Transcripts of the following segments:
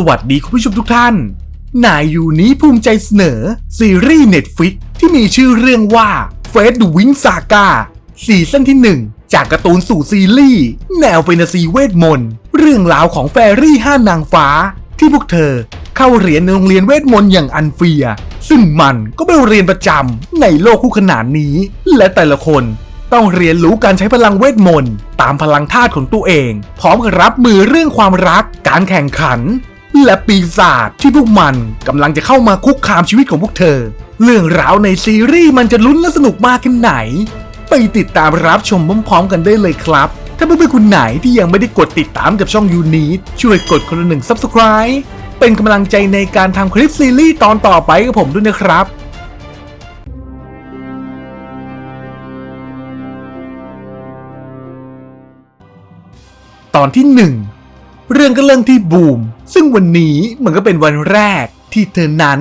สวัสดีคุณผู้ชมทุกท่าน นายอยู่นี้ภูมิใจเสนอ ซีรีส์ Netflix ที่มีชื่อเรื่องว่า f a t the Wing Saga ซีซั่นที่ 1 จากการ์ตูนสู่ซีรีส์ แนวแฟนตาซีเวทมนต์เรื่องราวของแฟรี่ห้านางฟ้า ที่พวกเธอเข้าเรียนในโรงเรียนเวทมนต์อย่างอันเฟีย ซึ่งมันก็เป็นเรียนประจำในโลกคู่ขนานนี้ และแต่ละคนต้องเรียนรู้การใช้พลังเวทมนต์ตามพลังธาตุของตัวเอง พร้อมกับรับมือเรื่องความรัก การแข่งขัน และปีศาจที่พวกมันกำลังจะเข้ามาคุกคามชีวิตของพวกเธอ เรื่องราวในซีรีส์มันจะลุ้นและสนุกมากแค่ไหน ไปติดตามรับชมพร้อมๆกันได้เลยครับ ถ้าเพื่อนๆคุณไหนที่ยังไม่ได้กดติดตามกับช่องยูนีช่วยกดคนละหนึ่ง Subscribe เป็นกำลังใจในการทำคลิปซีรีส์ตอนต่อไปกับผมด้วยนะครับตอนที่หนึ่ง เรื่องก็เรื่องที่บูม ซึ่งวันนี้มันก็เป็นวันแรก ที่เธอนั้น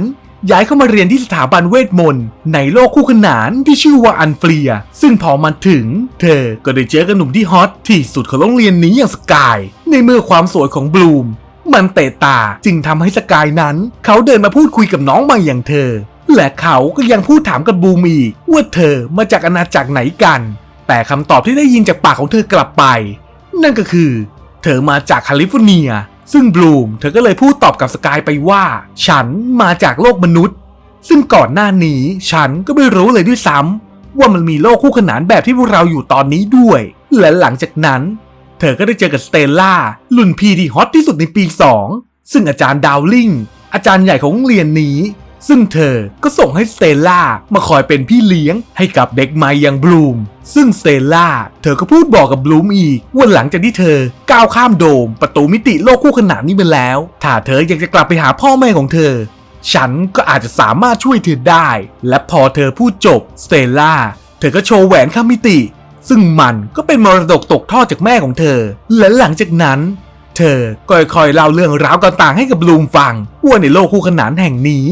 ย้ายเข้ามาเรียนที่สถาบันเวทมนต์ในโลกคู่ขนานที่ชื่อว่าอันเฟีย ซึ่งพอมาถึง เธอก็ได้เจอกับหนุ่มที่ฮอตที่สุดของโรงเรียนนี้อย่างสกาย ในเมื่อความสวยของบลูม มันเตะตาจึงทำให้สกายนั้น เขาเดินมาพูดคุยกับน้องใหม่อย่างเธอ และเขาก็ยังพูดถามกับบูมอีกว่าเธอมาจากอาณาจักรไหนกัน แต่คำตอบที่ได้ยินจากปากของเธอกลับไป นั่นก็คือ เธอมาจากแคลิฟอร์เนีย ซึ่งบลูมเธอก็เลยพูดตอบกับสกายไปว่า ฉันมาจากโลกมนุษย์ ซึ่งก่อนหน้านี้ฉันก็ไม่รู้เลยด้วยซ้ำว่ามันมีโลกคู่ขนานแบบที่พวกเราอยู่ตอนนี้ด้วย และหลังจากนั้น เธอก็ได้เจอกับสเตลล่ารุ่นพี่ที่ฮอตที่สุดในปี 2 ซึ่งอาจารย์ดาวลิงอาจารย์ใหญ่ของโรงเรียนนี้ ซึ่งเธอก็ส่งให้สเตลล่ามาคอยเป็นพี่เลี้ยงให้กับเด็กใหม่อย่างบลูม ซึ่งสเตลล่าเธอก็พูดบอกกับบลูมอีกว่าหลังจากที่เธอก้าวข้ามโดม ประตูมิติโลกคู่ขนานนี้ไปแล้ว ถ้าเธออยากจะกลับไปหาพ่อแม่ของเธอ ฉันก็อาจจะสามารถช่วยเธอได้ และพอเธอพูดจบสเตลล่าเธอก็โชว์แหวนข้ามมิติ ซึ่งมันก็เป็นมรดกตกทอดจากแม่ของเธอ และหลังจากนั้นเธอก็ค่อยๆเล่าเรื่องราวต่างๆให้กับบลูมฟังว่าในโลกคู่ขนานแห่งนี้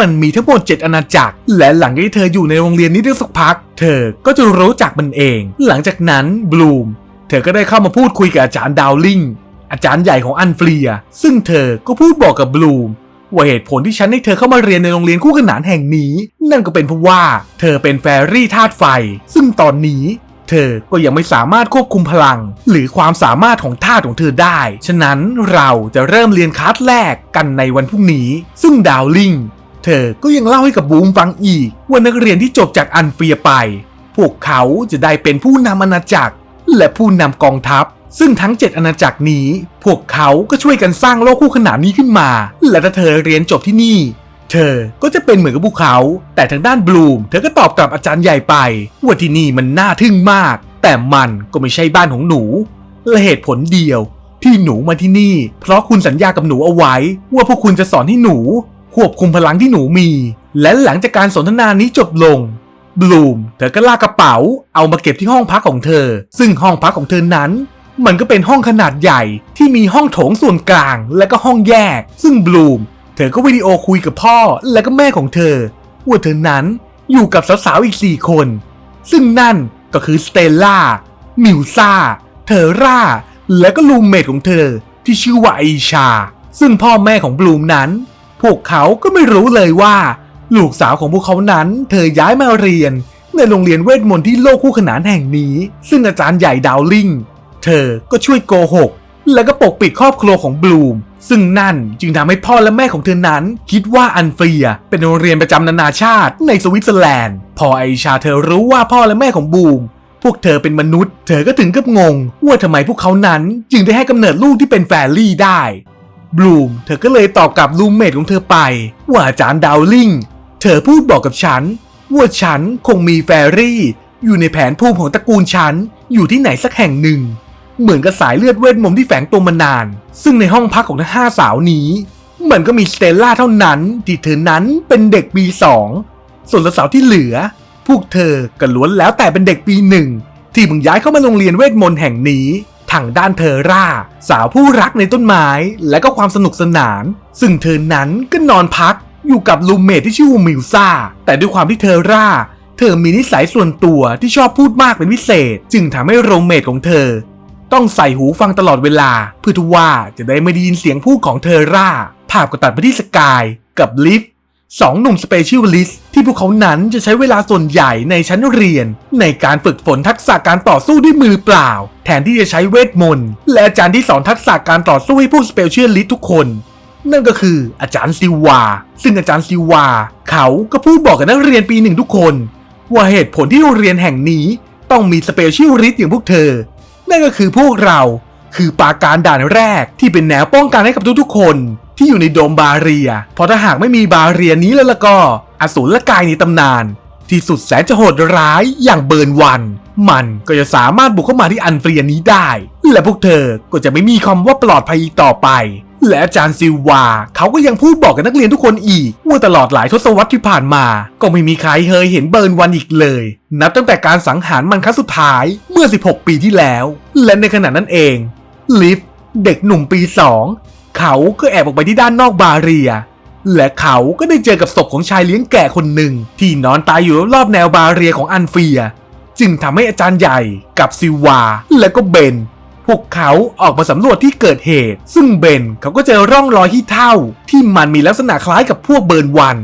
มันมีทั้งหมด7อาณาจักร และหลังจากที่เธออยู่ในโรงเรียนนี้ได้สักพัก เธอก็จะรู้จักมันเอง หลังจากนั้นบลูม เธอก็ได้เข้ามาพูดคุยกับอาจารย์ดาวลิงอาจารย์ใหญ่ของอันเฟลีย ซึ่งเธอก็พูดบอกกับบลูมว่าเหตุผลที่ฉันให้เธอเข้ามาเรียนในโรงเรียนคู่ขนานแห่งนี้ นั่นก็เป็นเพราะว่า เธอเป็นแฟรี่ธาตุไฟ ซึ่งตอนนี้ เธอก็ยังไม่สามารถควบคุมพลัง หรือความสามารถของธาตุของเธอได้ ฉะนั้นเราจะเริ่มเรียนคลาสแรกกันในวันพรุ่งนี้ ซึ่งดาวลิง เธอก็ยังเล่าให้กับบูมฟังอีก ว่านักเรียนที่จบจากอันเฟียไป พวกเขาจะได้เป็นผู้นำอาณาจักร และผู้นำกองทัพ ซึ่งทั้ง 7 อาณาจักรนี้ พวกเขาก็ช่วยกันสร้างโลกคู่ขนานนี้ขึ้นมา และถ้าเธอเรียนจบที่นี่ เธอก็จะเป็นเหมือนกับพวกเขา แต่ทางด้านบลูม เธอก็ตอบกลับอาจารย์ใหญ่ไปว่าที่นี่มันน่าทึ่งมาก แต่มันก็ไม่ใช่บ้านของหนู และเหตุผลเดียวที่หนูมาที่นี่ เพราะคุณสัญญากับหนูเอาไว้ ว่าพวกคุณจะสอนให้หนู ควบคุมพลังที่หนูมี และหลังจากการสนทนานี้จบลงบลูมเธอก็ลากกระเป๋าเอามาเก็บที่ห้องพักของเธอ ซึ่งห้องพักของเธอนั้น มันก็เป็นห้องขนาดใหญ่ที่มีห้องโถงส่วนกลาง และก็ห้องแยก ซึ่งบลูมเธอก็วิดีโอคุยกับพ่อและก็แม่ของเธอว่าเธอนั้นอยู่กับสาวๆอีก 4 คน ซึ่งนั่นก็คือสเตลล่า มิวซาเทอร่า และก็ลูมเมทของเธอที่ชื่อว่าไอชา ซึ่งพ่อแม่ของบลูมนั้น พวกเขาก็ไม่รู้เลยว่า ลูกสาวของพวกเขานั้น เธอย้ายมาเรียน ในโรงเรียนเวทมนต์ที่โลกคู่ขนานแห่งนี้ ซึ่งอาจารย์ใหญ่ดาวลิงเธอก็ช่วยโกหก และก็ปกปิดครอบครัวของบลูม ซึ่งนั่นจึงทำให้พ่อและแม่ของเธอนั้น คิดว่าอันเฟียเป็นโรงเรียนประจำนานาชาติในสวิตเซอร์แลนด์ พอไอชาเธอรู้ว่าพ่อและแม่ของบลูมพวกเธอเป็นมนุษย์ เธอก็ถึงกับงง ว่าทำไมพวกเขานั้น จึงได้ให้กำเนิดลูกที่เป็นแฟรี่ได้ บลูมเธอก็เลยตอบกับลูมเมทของเธอไป ว่าอาจารย์ดาวลิงเธอพูดบอกกับฉัน ว่าฉันคงมีแฟรี่ อยู่ในแผนภูมิของตระกูลฉัน อยู่ที่ไหนสักแห่งหนึ่ง เหมือนกับสายเลือดเวทมนต์ที่แฝงตัวมานาน ซึ่งในห้องพักของทั้งห้าสาวนี้ มันก็มีสเตลล่าเท่านั้น ที่เธอนั้นเป็นเด็กปีสองส่วนสาวที่เหลือ พวกเธอก็ล้วนแล้วแต่เป็นเด็กปีหนึ่งที่มึงย้ายเข้ามาโรงเรียนเวทมนต์แห่งนี้ ทางด้านเธอร่า สาวผู้รักในต้นไม้และก็ความสนุกสนาน ซึ่งเธอนั้นก็นอนพักอยู่กับลูเมทที่ชื่อว่ามิวซาแต่ด้วยความที่เธอร่า เธอมีนิสัยส่วนตัวที่ชอบพูดมากเป็นพิเศษ จึงทำให้โรเมทของเธอ ต้องใส่หูฟังตลอดเวลา เพื่อที่ว่าจะได้ไม่ได้ยินเสียงพูดของเทอร่า ภาพก็ตัดไปที่สกายกับลิฟ สองหนุ่มสเปเชียลิสต์ที่พวกเขานั้นจะใช้เวลาส่วนใหญ่ในชั้นเรียน ในการฝึกฝนทักษะการต่อสู้ด้วยมือเปล่า แทนที่จะใช้เวทมนต์และอาจารย์ที่สอนทักษะการต่อสู้ให้พวกสเปเชียลิสต์ทุกคน นั่นก็คืออาจารย์ซิวา ซึ่งอาจารย์ซิวา เขาก็พูดบอกกับนักเรียนปีหนึ่งทุกคน ว่าเหตุผลที่โรงเรียนแห่งนี้ต้องมีสเปเชียลิสต์อย่างพวกเธอ นั่นก็คือพวกเราคือปาการด่านแรกที่เป็นแนวป้องกันให้กับทุกๆคน ที่อยู่ในโดมบาเรีย เพราะถ้าหากไม่มีบาเรียนี้แล้วล่ะก็ อสูรละกายในตำนาน ที่สุดแสนจะโหดร้ายอย่างเบิร์นวัน มันก็จะสามารถบุกเข้ามาที่อันเฟรียนี้ได้ และพวกเธอก็จะไม่มีคำว่าปลอดภัยอีกต่อไป และอาจารย์ซิลวา เขาก็ยังพูดบอกกับนักเรียนทุกคนอีก ว่าตลอดหลายทศวรรษที่ผ่านมา ก็ไม่มีใครเคยเห็นเบิร์นวันอีกเลย นับตั้งแต่การสังหารมันครั้งสุดท้ายเมื่อ 16 ปีที่แล้ว และในขณะนั้นเองลิฟเด็กหนุ่มปี 2 เขาก็แอบออกไปที่ด้านนอกบาเรีย และเขาก็ได้เจอกับศพของชายเลี้ยงแก่คนหนึ่ง ที่นอนตายอยู่รอบแนวบาเรียของอันเฟีย จึงทำให้อาจารย์ใหญ่กับซิวา และก็เบน พวกเขาออกมาสำรวจที่เกิดเหตุ ซึ่งเบนเขาก็เจอร่องรอยที่เท่า ที่มันมีลักษณะคล้ายกับพวกเบิร์นวัน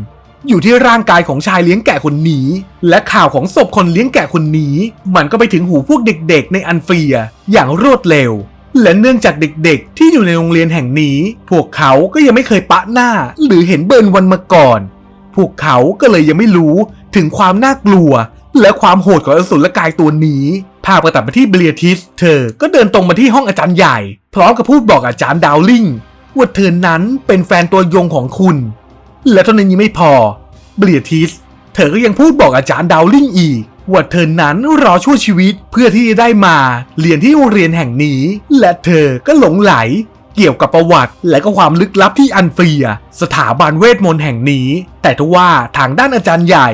อยู่ที่ร่างกายของชายเลี้ยงแกะคนนี้ และข่าวของศพคนเลี้ยงแกะคนนี้ มันก็ไปถึงหูพวกเด็กๆ ในอันเฟีย อย่างรวดเร็ว และเนื่องจากเด็กๆ ที่อยู่ในโรงเรียนแห่งนี้ พวกเขาก็ยังไม่เคยปะหน้า หรือเห็นเบิร์นวันมาก่อน พวกเขาก็เลยยังไม่รู้ถึงความน่ากลัว และความโหดของอสูรกายตัวนี้ภาพกระตัดไปที่เบลียทิส เธอก็เดินตรงมาที่ห้องอาจารย์ใหญ่ พร้อมกับพูดบอกอาจารย์ดาวลิงว่าเธอนั้นเป็นแฟนตัวยงของคุณ และเท่านั้นยังไม่พอ เบลียทิส เธอก็ยังพูดบอกอาจารย์ดาวลิงอีก ว่าเธอนั้นรอชั่วชีวิตเพื่อที่จะได้มาเรียนที่โรงเรียนแห่งนี้ และเธอก็หลงไหล เกี่ยวกับประวัติ และก็ความลึกลับที่อันเฟีย สถาบันเวทมนต์แห่งนี้ แต่ทว่าทางด้านอาจารย์ใหญ่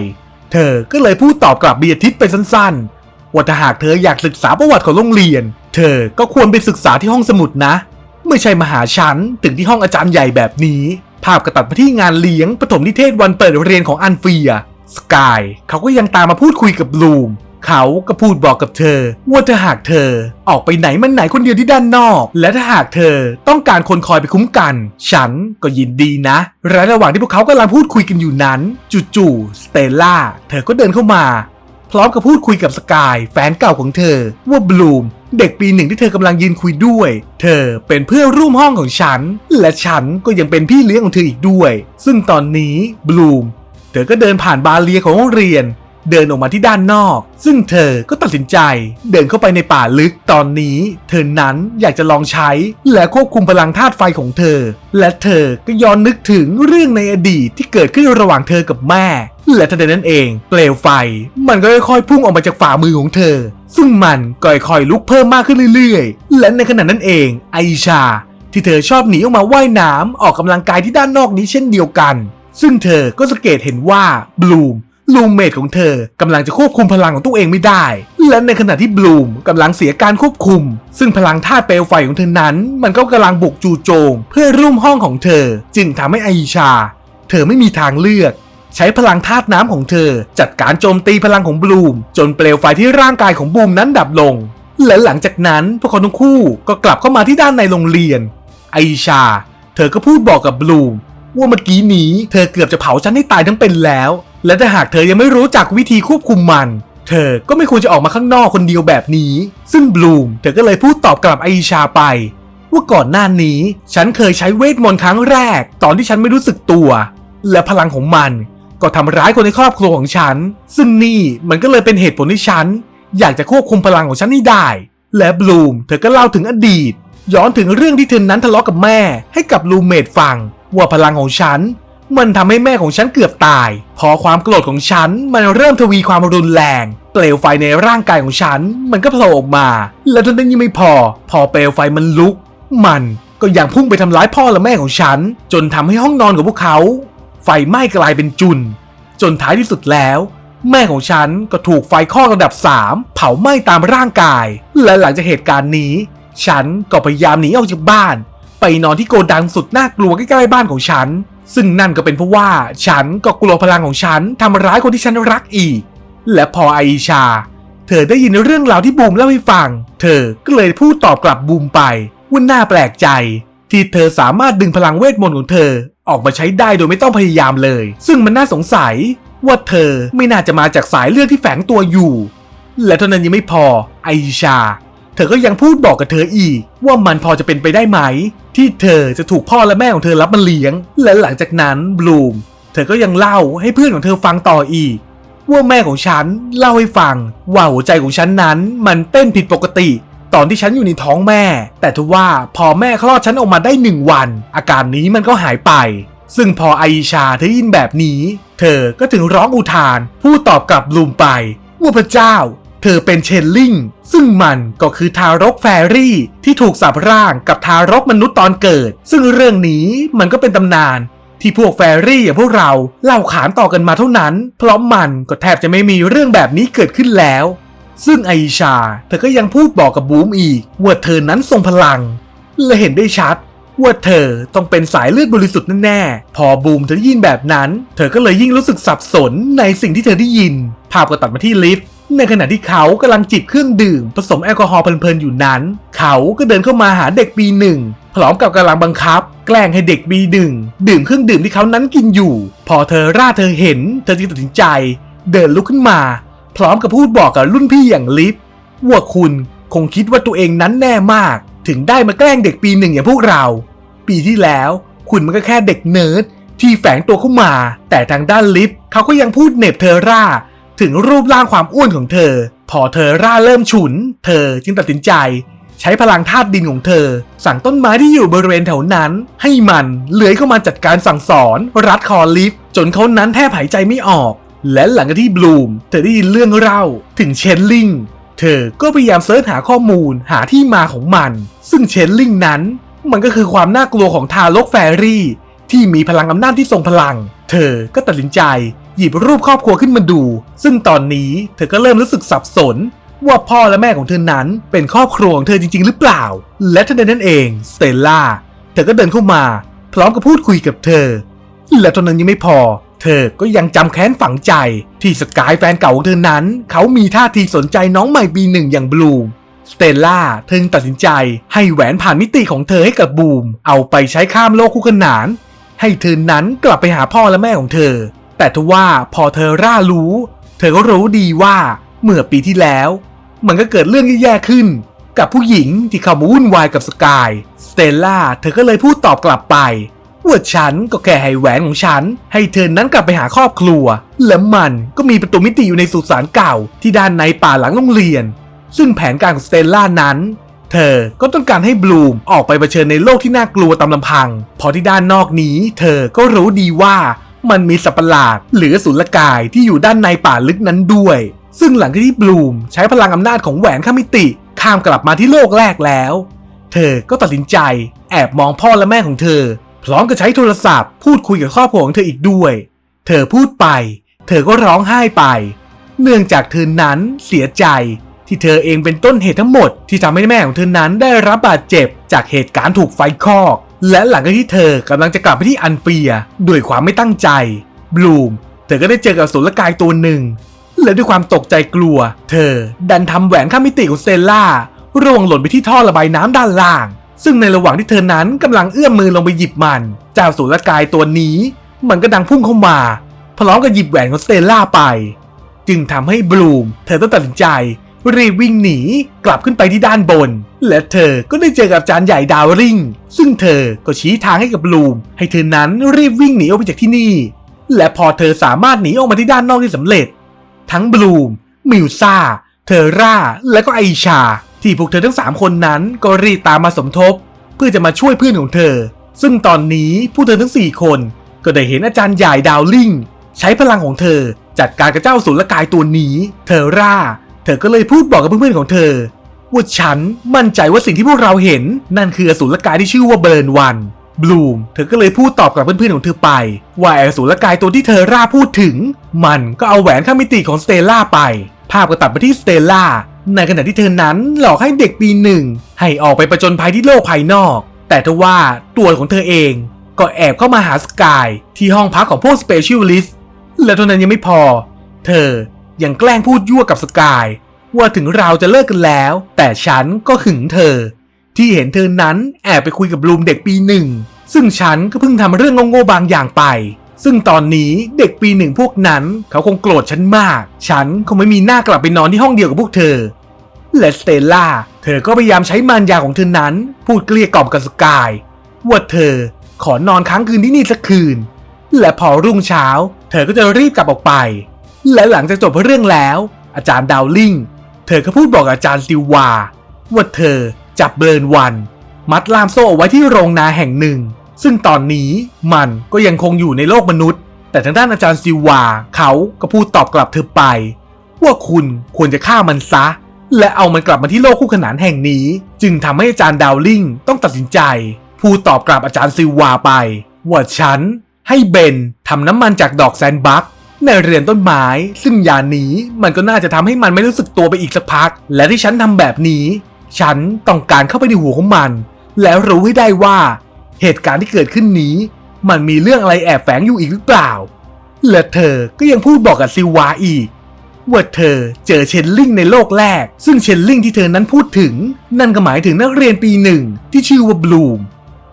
เธอก็เลยพูดตอบกลับเบียทิสไปสั้นๆ ว่าถ้าหากเธออยากศึกษาประวัติของโรงเรียน เธอก็ควรไปศึกษาที่ห้องสมุดนะ ไม่ใช่มาหาฉันถึงที่ห้องอาจารย์ใหญ่แบบนี้ ภาพกระตัดไปที่งานเลี้ยงปฐมนิเทศวันเปิดเรียนของอันเฟีย สกายเขาก็ยังตามมาพูดคุยกับบลูมเขาก็พูดบอกกับเธอ ว่าถ้าหากเธอ ออกไปไหนมันไหนคนเดียวที่ด้านนอก และถ้าหากเธอต้องการคนคอยไปคุ้มกัน ฉันก็ยินดีนะและระหว่างที่พวกเขากำลังพูดคุยกันอยู่นั้น จู่ๆสเตลล่าเธอก็เดินเข้ามา พร้อมกับพูดคุยกับสกายแฟนเก่าของเธอ ว่าบลูมเด็กปีหนึ่งที่เธอกำลังยืนคุยด้วย เธอเป็นเพื่อนร่วมห้องของฉัน และฉันก็ยังเป็นพี่เลี้ยงของเธออีกด้วย ซึ่งตอนนี้บลูม เธอก็เดินผ่านบาเรียของโรงเรียน เดินออกมาที่ด้านนอก ซึ่งเธอก็ตัดสินใจ เดินเข้าไปในป่าลึกตอนนี้ เธอนั้นอยากจะลองใช้ และควบคุมพลังธาตุไฟของเธอ และเธอก็ย้อนนึกถึงเรื่องในอดีตที่เกิดขึ้นระหว่างเธอกับแม่ และทันใดนั้นเอง เปลวไฟ มันก็ค่อยๆพุ่งออกมาจากฝ่ามือของเธอ ซึ่งมันก็ค่อยๆลุกเพิ่มมากขึ้นเรื่อยๆ และในขณะนั้นเอง ไอชาที่เธอชอบหนีออกมาว่ายน้ำออกกำลังกายที่ด้านนอกนี้เช่นเดียวกัน ซึ่งเธอก็สังเกตเห็นว่าบลูมลูมเมทของเธอกำลังจะควบคุมพลังของตัวเองไม่ได้ และในขณะที่บลูมกำลังเสียการควบคุม ซึ่งพลังธาตุเปลวไฟของเธอนั้น มันก็กำลังบุกจู่โจม เพื่อรุ่มห้องของเธอ จึงทำให้ไอชา เธอไม่มีทางเลือก ใช้พลังธาตุน้ำของเธอ จัดการโจมตีพลังของบลูม จนเปลวไฟที่ร่างกายของบลูมนั้นดับลง และหลังจากนั้นพวกเขาทั้งคู่ก็กลับเข้ามาที่ด้านในโรงเรียนไอชา เธอก็พูดบอกกับบลูม ว่าเมื่อกี้นี้ เธอเกือบจะเผาฉันให้ตายทั้งเป็นแล้ว และถ้าหากเธอยังไม่รู้จักวิธีควบคุมมัน เธอก็ไม่ควรจะออกมาข้างนอกคนเดียวแบบนี้ ซึ่งบลูมเธอก็เลยพูดตอบกลับไอชาไป ว่าก่อนหน้านี้ ฉันเคยใช้เวทมนต์ครั้งแรก ตอนที่ฉันไม่รู้สึกตัว และพลังของมันก็ทำร้ายคนในครอบครัวของฉัน ซึ่งนี่มันก็เลยเป็นเหตุผลที่ฉัน อยากจะควบคุมพลังของฉันให้ได้ และบลูมเธอก็เล่าถึงอดีต ย้อนถึงเรื่องที่เธอนั้นทะเลาะกับแม่ให้กับลูเมดฟัง ว่าพลังของฉัน มันทำให้แม่ของฉันเกือบตาย พอความโกรธของฉันมันเริ่มทวีความรุนแรง เปลวไฟในร่างกายของฉัน มันก็โผล่ออกมา และเท่านั้นยังไม่พอ พอเปลวไฟมันลุก มันก็ยังพุ่งไปทำร้ายพ่อและแม่ของฉัน จนทำให้ห้องนอนของพวกเขา ไฟไหม้กลายเป็นจุน จนท้ายที่สุดแล้ว แม่ของฉันก็ถูกไฟคลอระดับ 3 เผาไหม้ตามร่างกาย และหลังจากเหตุการณ์นี้ ฉันก็พยายามหนีออกจากบ้าน ไปนอนที่โกดังสุดน่ากลัวใกล้ๆบ้านของฉัน ซึ่งนั่นก็เป็นเพราะว่าฉันก็กลัวพลังของฉันทำร้ายคนที่ฉันรักอีก และพอไอชา เธอได้ยินเรื่องราวที่บูมเล่าให้ฟัง เธอก็เลยพูดตอบกลับบูมไปว่าน่าแปลกใจ ที่เธอสามารถดึงพลังเวทมนต์ของเธอออกมาใช้ได้โดยไม่ต้องพยายามเลย ซึ่งมันน่าสงสัยว่าเธอไม่น่าจะมาจากสายเลือดที่แฝงตัวอยู่ และเท่านั้นยังไม่พอไอชา เธอก็ยังพูดบอกกับเธออีก ว่ามันพอจะเป็นไปได้ไหม ที่เธอจะถูกพ่อและแม่ของเธอรับมาเลี้ยง และหลังจากนั้นบลูม เธอก็ยังเล่าให้เพื่อนของเธอฟังต่ออีก ว่าแม่ของฉันเล่าให้ฟัง ว่าหัวใจของฉันนั้นมันเต้นผิดปกติ ตอนที่ฉันอยู่ในท้องแม่ แต่ทว่าพอแม่คลอดฉันออกมาได้หนึ่งวัน อาการนี้มันก็หายไป ซึ่งพอไอชาเธอยินแบบนี้ เธอก็ถึงร้องอุทาน พูดตอบกลับลูมไปว่าพระเจ้า เธอเป็นเชนลิงซึ่งมันก็คือทารกแฟรี่ที่ถูกสับร่างกับทารกมนุษย์ตอนเกิด ซึ่งเรื่องนี้มันก็เป็นตำนาน ที่พวกแฟรี่อย่างพวกเราเล่าขานต่อกันมาเท่านั้น เพราะมันก็แทบจะไม่มีเรื่องแบบนี้เกิดขึ้นแล้ว ซึ่งไอชา เธอก็ยังพูดบอกกับบูมอีกว่าเธอนั้นทรงพลัง และเห็นได้ชัดว่าเธอต้องเป็นสายเลือดบริสุทธิ์แน่ๆ พอบูมเธอได้ยินแบบนั้น เธอก็เลยยิ่งรู้สึกสับสนในสิ่งที่เธอได้ยิน ภาพก็ตัดมาที่ลิฟต์ ในขณะที่เขากำลังจิบเครื่องดื่ม ผสมแอลกอฮอล์เพลินๆอยู่นั้น เขาก็เดินเข้ามาหาเด็กปีหนึ่งพร้อมกับกำลังบังคับ แกล้งให้เด็กปีหนึ่งดื่มเครื่องดื่มที่เขานั้นกินอยู่ พอเธอร่าเธอเห็น เธอจึงตัดสินใจ เดินลุกขึ้นมา พร้อมกับพูดบอกกับรุ่นพี่อย่างลิฟว่าคุณคงคิดว่าตัวเองนั้นแน่มาก ถึงได้มาแกล้งเด็กปีหนึ่งอย่างพวกเรา ปีที่แล้ว คุณมันก็แค่เด็กเนิร์ดที่แฝงตัวเข้ามา แต่ทางด้านลิฟเขาก็ยังพูดเหน็บเธอร่า ถึงรูปร่างความอ้วนของเธอ พอเธอร่าเริ่มฉุน เธอจึงตัดสินใจ ใช้พลังธาตุดินของเธอ สั่งต้นไม้ที่อยู่บริเวณแถวนั้น ให้มันเลื้อยเข้ามาจัดการสั่งสอน รัดคอลิฟจนเขานั้นแทบหายใจไม่ออก และหลังจากที่บลูม เธอได้ยินเรื่องเล่าถึงเชนลิงเธอก็พยายามเสิร์ชหาข้อมูลหาที่มาของมัน ซึ่งเชนลิงนั้น มันก็คือความน่ากลัวของทารกแฟรี่ ที่มีพลังอำนาจที่ทรงพลัง เธอก็ตัดสินใจ หยิบรูปครอบครัวขึ้นมาดู ซึ่งตอนนี้เธอก็เริ่มรู้สึกสับสน ว่าพ่อและแม่ของเธอนั้นเป็นครอบครัวของเธอจริง ๆ หรือเปล่า และทันใดนั้นเองสเตลล่าเธอก็เดินเข้ามา พร้อมกับพูดคุยกับเธอ และเท่านั้นยังไม่พอ เธอก็ยังจำแค้นฝังใจ ที่สกายแฟนเก่าของเธอนั้น เขามีท่าทีสนใจน้องใหม่ปีหนึ่งอย่างบลูมสเตลล่าเธอจึงตัดสินใจให้แหวนผ่านมิติของเธอให้กับบูม เอาไปใช้ข้ามโลกคู่ขนาน ให้เธอนั้นกลับไปหาพ่อและแม่ของเธอ แต่ทว่าพอเธอร่ารู้ เธอก็รู้ดีว่าเมื่อปีที่แล้ว มันก็เกิดเรื่องแย่ๆขึ้น กับผู้หญิงที่เข้ามาวุ่นวายกับสกายสเตลล่าเธอก็เลยพูดตอบกลับไปว่าฉันก็แค่ให้แหวนของฉัน ให้เธอนั้นกลับไปหาครอบครัว และมันก็มีประตูมิติอยู่ในสุสานเก่าที่ด้านในป่าหลังโรงเรียน ซึ่งแผนการของสเตลล่านั้น เธอก็ต้องการให้บลูมออกไปเผชิญในโลกที่น่ากลัวตามลำพัง พอที่ด้านนอกนี้ เธอก็รู้ดีว่ามันมีสัตว์ประหลาด หรือสุลกายที่อยู่ด้านในป่าลึกนั้นด้วย ซึ่งหลังจากที่บลูมใช้พลังอำนาจของแหวนข้ามมิติ ข้ามกลับมาที่โลกแรกแล้ว เธอก็ตัดสินใจ แอบมองพ่อและแม่ของเธอ พร้อมกับใช้โทรศัพท์ พูดคุยกับครอบครัวของเธออีกด้วย เธอพูดไป เธอก็ร้องไห้ไป เนื่องจากเธอนั้นเสียใจ ที่เธอเองเป็นต้นเหตุทั้งหมด ที่ทำให้แม่ของเธอนั้นได้รับบาดเจ็บ จากเหตุการณ์ถูกไฟคอก และหลังจากที่เธอกำลังจะกลับไปที่อันเฟียด้วยความไม่ตั้งใจบลูมเธอก็ได้เจอกับสุลกายตัวหนึ่ง และด้วยความตกใจกลัว เธอดันทำแหวนข้ามมิติของเตลล่าร่วงหล่นไปที่ท่อระบายน้ำด้านล่าง ซึ่งในระหว่างที่เธอนั้นกำลังเอื้อมมือลงไปหยิบมันเจ้าสุลกายตัวนี้ มันก็ดังพุ่งเข้ามาพร้อมกับหยิบแหวนของเตลล่าไป จึงทำให้บลูม เธอต้องตัดสินใจ รีบวิ่งหนีกลับขึ้นไปที่ด้านบน และเธอก็ได้เจอกับอาจารย์ใหญ่ดาวริงซึ่งเธอก็ชี้ทางให้กับบลูม ให้เธอนั้นรีบวิ่งหนีออกไปจากที่นี่ และพอเธอสามารถหนีออกมาที่ด้านนอกได้สำเร็จ ทั้งบลูม มิลซาเทอร่า และก็ไอชา ที่พวกเธอทั้ง3คนนั้นก็รีบตามมาสมทบ เพื่อจะมาช่วยเพื่อนของเธอ ซึ่งตอนนี้ผู้เธอทั้ง4คนก็ได้เห็นอาจารย์ใหญ่ดาวลิงใช้พลังของเธอจัดการกับเจ้าสุลกายตัวนี้ เทอร่า ธอก็เลยพูดบอกกับเพื่อนๆของเธอว่าฉันมั่นใจว่าสิ่งที่พวกเราเห็น นั่นคืออสูรกายที่ชื่อว่าเบิร์นวันบลูมเธอก็เลยพูดตอบกับเพื่อนๆของเธอไป ว่าออสูรกายตัวที่เธอร่าพูดถึง มันก็เอาแหวนข้ามมิติของสเตลล่าไป ภาพก็ตัดไปที่สเตลล่าในขณะที่เธอนั้นหลอกให้เด็กปีหนึ่ง ให้ออกไปประจนภัยที่โลกภายนอก แต่ทว่าตัวของเธอเอง ก็แอบเข้ามาหาสกายที่ห้องพักของพวกสเปเชียลิสต์และเท่านั้นยังไม่พอ เธอ ยังแกล้งพูดยั่วกับสกาย ว่าถึงเราจะเลิกกันแล้ว แต่ฉันก็หึงเธอ ที่เห็นเธอนั้นแอบไปคุยกับลูมเด็กปีหนึ่ง ซึ่งฉันก็เพิ่งทำเรื่องโง่ๆบางอย่างไป ซึ่งตอนนี้เด็กปีหนึ่งพวกนั้นเขาคงโกรธฉันมาก ฉันคงไม่มีหน้ากลับไปนอนที่ห้องเดียวกับพวกเธอ และสเตลล่าเธอก็พยายามใช้มารยาของเธอนั้น พูดเกลี้ยกล่อมกับสกายว่าเธอขอนอนค้างคืนที่นี่สักคืน และพอรุ่งเช้า เธอก็จะรีบกลับออกไป และหลังจากจบเรื่องแล้ว อาจารย์ดาวลิงเธอก็พูดบอกอาจารย์ซิวาว่าเธอจับเบิร์นวัน มัดล่ามโซ่เอาไว้ที่โรงนาแห่งหนึ่ง ซึ่งตอนนี้มันก็ยังคงอยู่ในโลกมนุษย์ แต่ทางด้านอาจารย์ซิวาเขาก็พูดตอบกลับเธอไป ว่าคุณควรจะฆ่ามันซะ และเอามันกลับมาที่โลกคู่ขนานแห่งนี้ จึงทำให้อาจารย์ดาวลิงต้องตัดสินใจ พูดตอบกลับอาจารย์ซิวาไป ว่าฉันให้เบนทำน้ำมันจากดอกแซนบัก ในเรือนต้นไม้ ซึ่งยานี้มันก็น่าจะทำให้มันไม่รู้สึกตัวไปอีกสักพัก และที่ฉันทำแบบนี้ ฉันต้องการเข้าไปในหัวของมัน แล้วรู้ให้ได้ว่า เหตุการณ์ที่เกิดขึ้นนี้ มันมีเรื่องอะไรแอบแฝงอยู่อีกหรือเปล่า และเธอก็ยังพูดบอกกับซิวาอีกว่าเธอเจอเชนลิงในโลกแรก ซึ่งเชนลิงที่เธอนั้นพูดถึง นั่นก็หมายถึงนักเรียนปีหนึ่งที่ชื่อว่าบลูม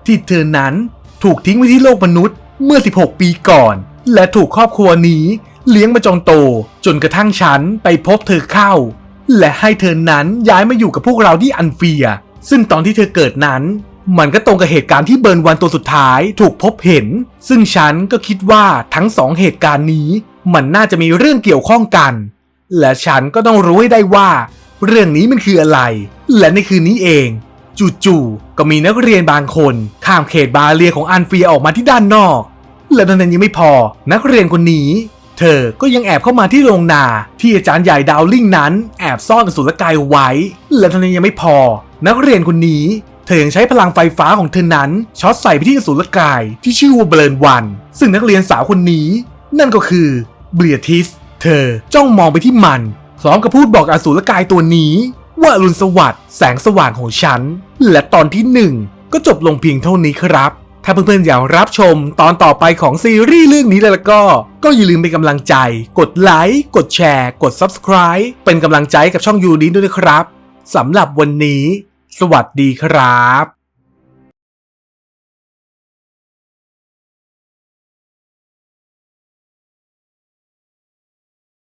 ที่เธอนั้นถูกทิ้งไว้ที่โลกมนุษย์เมื่อ 16 ปีก่อน และถูกครอบครัวนี้เลี้ยงมาจนโต จนกระทั่งฉันไปพบเธอเข้า และให้เธอนั้นย้ายมาอยู่กับพวกเราที่อันเฟีย ซึ่งตอนที่เธอเกิดนั้น มันก็ตรงกับเหตุการณ์ที่เบิร์นวันตัวสุดท้ายถูกพบเห็น ซึ่งฉันก็คิดว่าทั้งสองเหตุการณ์นี้ มันน่าจะมีเรื่องเกี่ยวข้องกัน และฉันก็ต้องรู้ให้ได้ว่า เรื่องนี้มันคืออะไร และในคืนนี้เองจู่ๆก็มีนักเรียนบางคน ข้ามเขตบาเรียของอันเฟียออกมาที่ด้านนอก และเท่านั้นยังไม่พอ นักเรียนคนนี้ เธอก็ยังแอบเข้ามาที่โรงนา ที่อาจารย์ใหญ่ดาวลิงนั้น แอบซ่อนกระสุนกายไว้ และเท่านั้นยังไม่พอ นักเรียนคนนี้ เธอยังใช้พลังไฟฟ้าของเธอนั้นช็อตใส่ไปที่กระสุนกายที่ชื่อว่าเบลนวัน ซึ่งนักเรียนสาวคนนี้ นั่นก็คือเบลียทิส เธอจ้องมองไปที่มัน พร้อมกับพูดบอกอสูรกายตัวนี้ ว่าอรุณสวัสดิ์แสงสว่างของฉัน และตอนที่หนึ่งก็จบลงเพียงเท่านี้ครับ ถ้าเพื่อนๆอยากรับชมตอนต่อไปของซีรีส์เรื่องนี้แล้วก็ ก็อย่าลืมเป็นกำลังใจ กดไลค์ กดแชร์ กด Subscribe เป็นกำลังใจกับช่องยูนี้ด้วยนะครับสำหรับวันนี้ สวัสดีครับ